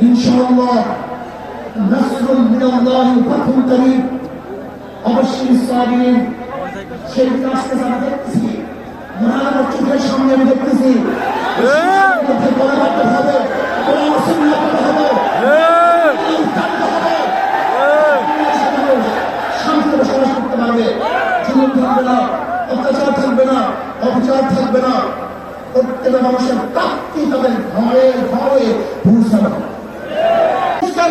ইনশাআল্লাহ, নাসরুল মিনাল্লাহি ফাতহুল করিম, অবশ্যই সাবিরিন সেই রাস্তা আমরা দেখতেছি মহানের চোখের সামনে আমি দেখতেছি করতে হবে অত্যাচার থাকবে না, অবিচার থাকবে না। প্রত্যেকটা মানুষের প্রাপ্তি তাদের ঘরে ঘরে পৌঁছানো সংস্কার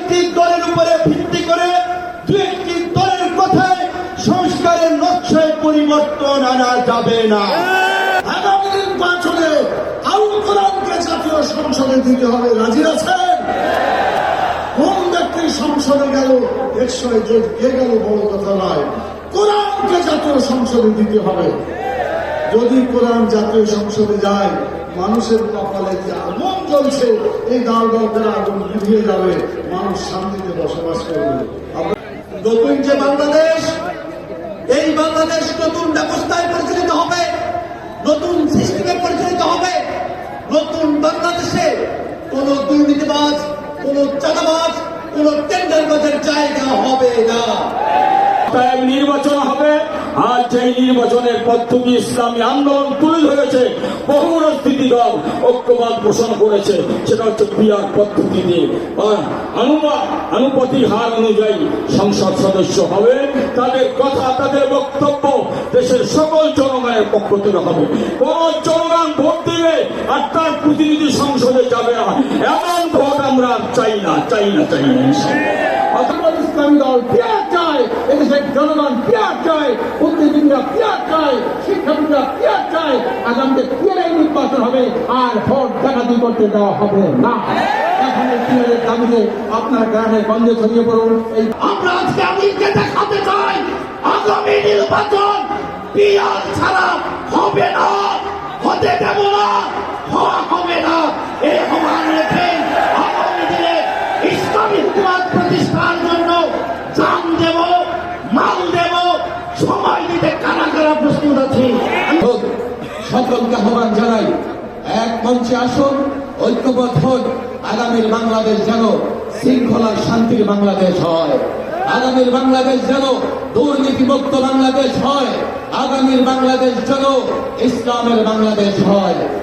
পরিবর্তন আনা যাবে না। আগামী কোরআনকে জাতীয় সংসদে দিতে হবে। আছেন? কোন ব্যক্তি সংসদে গেল একশো জোট কে গেল বড় কথা নয়। কোরআনকে জাতীয় সংসদে দিতে হবে। যদি কোরআন জাতীয় সংসদে যায়, মানুষের কপালে যে আগুন জ্বলছে, এই দাল দাল করে আগুন নিভিয়ে যাবে। মানুষ শান্তিতে বসবাস করবে। নতুন যে বাংলাদেশ বাংলাদেশ নতুন ব্যবস্থায় পরিচালিত হবে, নতুন সিস্টেমে পরিচালিত হবে, নতুন বাংলাদেশে কোন দুর্নীতিবাজ, কোন চাঁদাবাজ, কোন টেন্ডারবাজের জায়গা হবে না। নির্বাচন হবে। আর সেই নির্বাচনের পদ্ধতি ইসলামী আন্দোলন তুলে ধরেছে বহু রাজনীতি দল ঐক্যবাদ পোষণ করেছে। সেটা হচ্ছে পদ্ধতিতে। আর অনুপাত আনুপাতিক হার অনুযায়ী সংসদ সদস্য হবে, তাদের কথা, তাদের বক্তব্য দেশের সকল জনগণের পক্ষ থেকে হবে। কোন জনগণ ভোট দিবে আর তার প্রতিনিধি সংসদে যাবে না। এমন ভোট আমরা চাই না চাই না চাই না। অথবা ইসলামী দল পেঁয়াজ চায়, এদেশের জনগণ পেঁয়াজ চায় পেঁয়াজ চায় শিক্ষাবিদরা পেঁয়াজ চায় আগামীতে পেঁয়াজ নির্বাচন হবে আর ভোট ডাকাতি করতে দেওয়া হবে না। এখন পেঁয়াজের দাবিতে আপনার গ্রামে গঞ্জে ছড়িয়ে পড়ুন। এই আমরা আজকে আমিরকে দেখাতে চাই, আগামী নির্বাচন পিয়াল ছাড়া হবে না, হতে দেব না, হওয়া হবে না এই আহ্বান রেখে আগামী দিনে ইসলামী হুকুমাত প্রতিষ্ঠার জন্য জান দেব মাল দেব সময় দিতে কারা কারা সকলকে আহ্বান জানাই, এক মঞ্চে আসুন, ঐক্যবদ্ধ হন, আগামীর বাংলাদেশ যেন শৃঙ্খলার শান্তির বাংলাদেশ হয়। আগামীর বাংলাদেশ যেন দুর্নীতিমুক্ত বাংলাদেশ হয়। আগামীর বাংলাদেশ যেন ইসলামের বাংলাদেশ হয়।